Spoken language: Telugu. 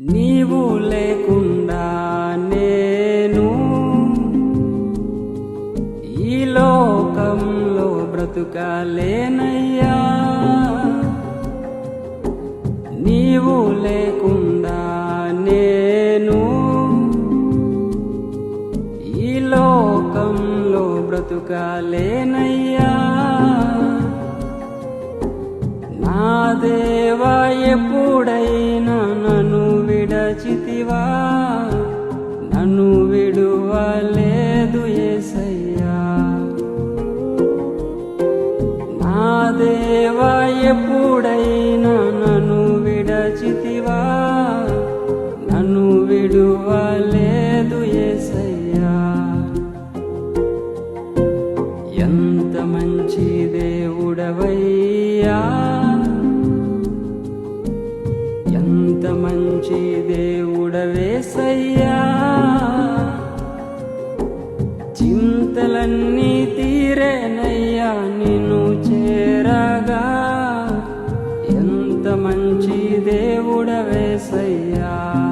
నీవు లేకుండా నేను ఈ లోకంలో బ్రతుకలేనయ్యా. నీవు లేకుండా నేను ఈ లోకంలో బ్రతుకలేనయ్యా. నా దేవా ఎప్పుడైనా విడచితివా నన్ను విడువలేదు ఏసయ్యా. నా దేవా ఎప్పుడైనా నన్ను విడచితివా? నన్ను విడువలేదు ఏసయ్యా. ఎంత మంచి దేవుడవయ్యా. ఎంత మంచి దేవుడవేసయ్యా. చింతలన్నీ తీరేనయ్యా నిన్ను చేరగా. ఎంత మంచి దేవుడవేసయ్యా.